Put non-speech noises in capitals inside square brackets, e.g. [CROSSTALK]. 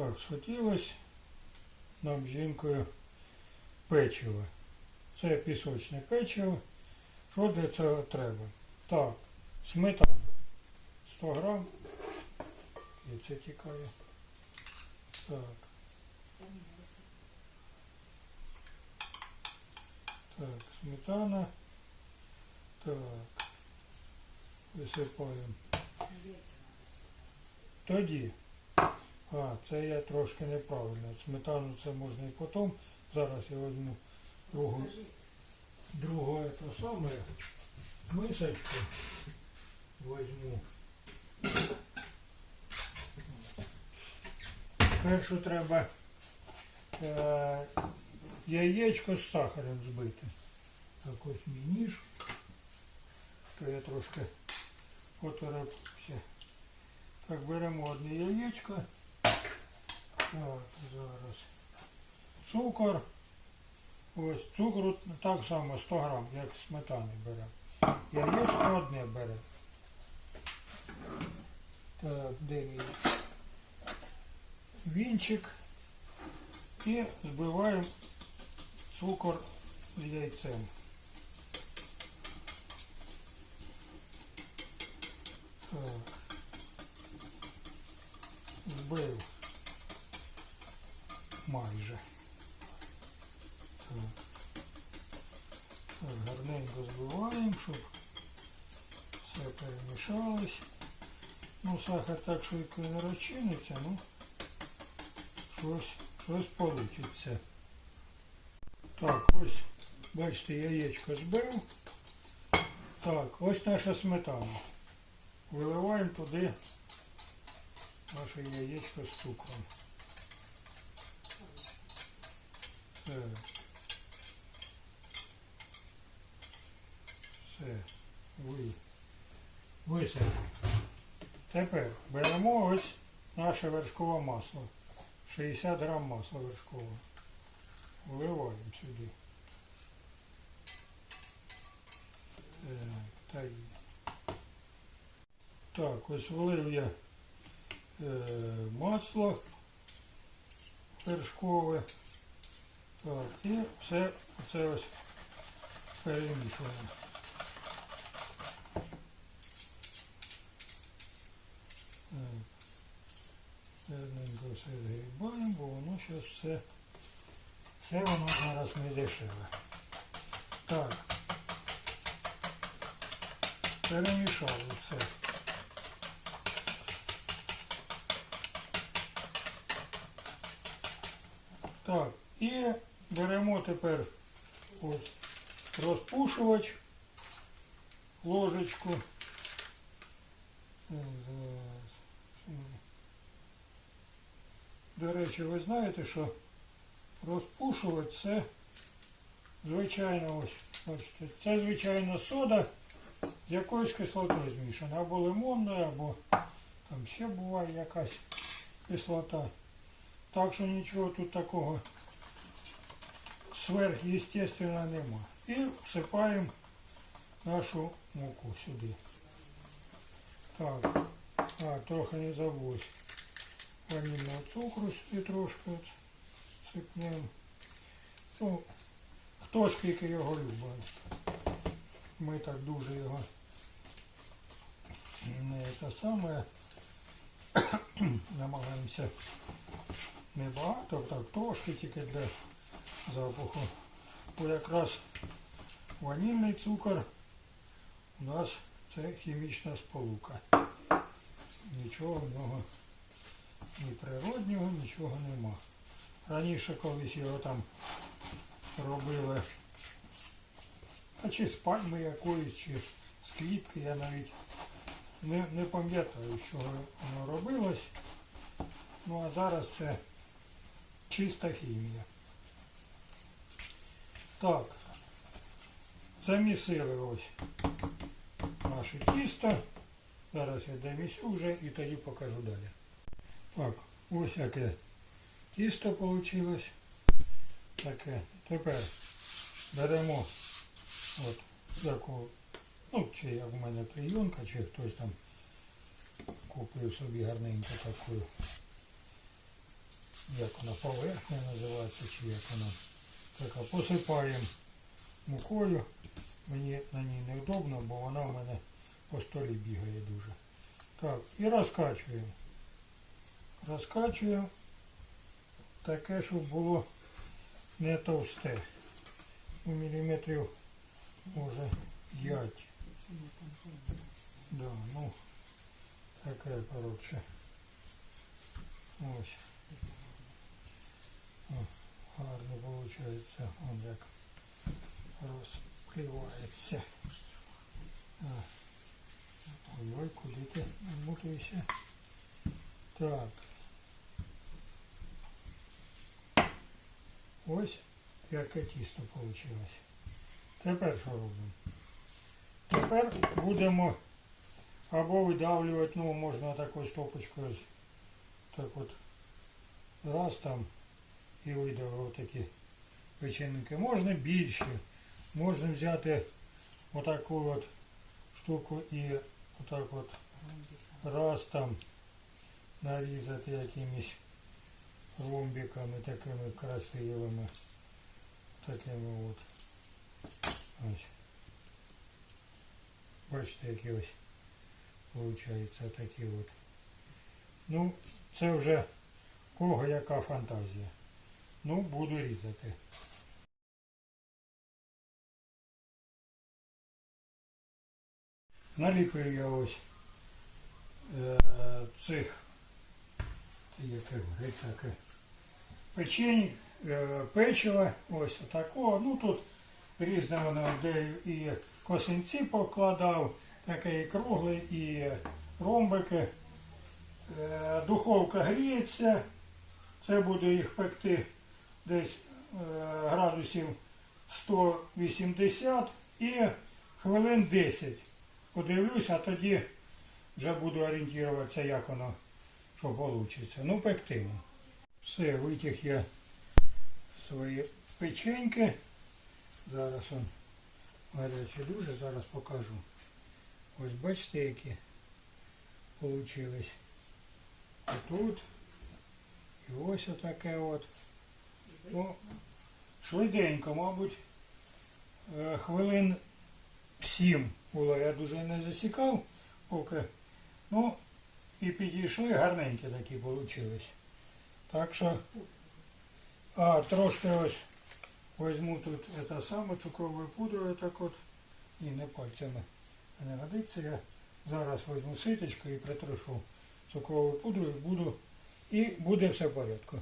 Так, схотілось нам жінкою печиво. Це пісочне печиво. Що для цього треба? Так, сметана. 100 грам. І це тікає. Так. Так, сметана. Так. Висипаємо. Тоді. А, це я трошки неправильно. Сметану це можна і потім. Зараз я візьму другу, другу это саме мисочку. Візьму. Першу треба е, яєчко з сахаром збити. Так ось мій ніж. То я трошки поторопився. Так, беремо одне яєчко. Так, зараз. Цукор. Ось цукру так само 100 грам, як сметани беремо. Яєчко одне бере. Так, де мій вінчик. І збиваємо цукор з яйцем. Так. Збив. Майже. Так. Гарненько збиваємо, щоб все перемішалось. Ну, сахар так швидко не розчиниться, ну щось, щось получиться. Так, ось, бачите, яєчко збив. Так, ось наша сметана. Виливаємо туди наше яєчко з цукром. Все. Все. Ви. Висипали. Тепер беремо ось наше вершкове масло. 60 грам масла вершкового. Вливаємо сюди. Так. Так, ось влив я е, масло вершкове. Так, і все це ось перемішуємо. Так. Гарненько все згрібаємо, бо воно зараз все, все воно зараз не дешеве. Так. Перемішали все. Так, і беремо тепер ось розпушувач, ложечку. Ми- До речі, ви знаєте, що розпушувач це звичайно ось, бачите, це звичайно сода з якоюсь кислотою змішана, або лимонною, або там ще буває якась кислота. Так що нічого тут такого сверхъестественного нема. І всипаємо нашу муку сюди. Так, а, трохи не забудь. Ванільного цукру сюди трошки сипнемо. Ну, хто скільки його любить. Ми так дуже його не те саме [COUGHS] намагаємося небагато, так трошки тільки для запаху. Бо якраз ванільний цукор у нас це хімічна сполука. Нічого в нього ні природнього, нічого нема. Раніше колись його там робили, а чи з пальми якоїсь, чи з квітки, я навіть не, не пам'ятаю, чого воно робилось. Ну а зараз це чиста хімія. Так, замісили ось наше тісто. Зараз я домісю вже і тоді покажу далі. Так, ось яке тісто вийшло. Таке. Тепер беремо от таку, ну, чи як в мене клейонка, чи хтось там купив собі гарненько таку як вона, поверхня називається, чи як вона. Така, посипаємо мукою. Мені на ній неудобно, бо вона в мене по столі бігає дуже. Так, і розкачуємо. Розкачуємо таке, щоб було не товсте. У міліметрів може 5. Да, ну таке коротше. Ось. Гарно виходить. Он як розпливається. Ой-ой, куди ти намотуєшся? Так. Ось яке тісто вийшло. Тепер що робимо? Тепер будемо або видавлювати, ну можна такою стопочкою, так от раз там і видавив такі печеники. Можна більше, можна взяти отаку от штуку і отак от раз там нарізати якимись ромбиками такими красивими. Такими от. Ось. Бачите, які ось получаються такі от. Ну, це вже кого яка фантазія. Ну, буду різати. Наліпив я ось е, цих яке грицяке печень, е, печива, ось отакого. Ну тут різне воно, де і косинці покладав, таке і кругле, і ромбики. Е, Духовка гріється, це буде їх пекти десь е, градусів 180 і хвилин 10. Подивлюсь, а тоді вже буду орієнтуватися, як воно що вийде. Ну, пектиму. Все, витяг я свої печеньки. Зараз он гаряче дуже, зараз покажу. Ось бачите, які получились. Отут. І ось отаке от. Ну, швиденько, мабуть, е, хвилин сім було. Я дуже не засікав поки. Ну, і підійшли, гарненькі такі вийшли. Так що, а, трошки ось візьму тут це саме цукровою пудрою так от. І не пальцями не годиться. Я зараз візьму ситочку і притрушу цукровою пудрою, буду, і буде все в порядку.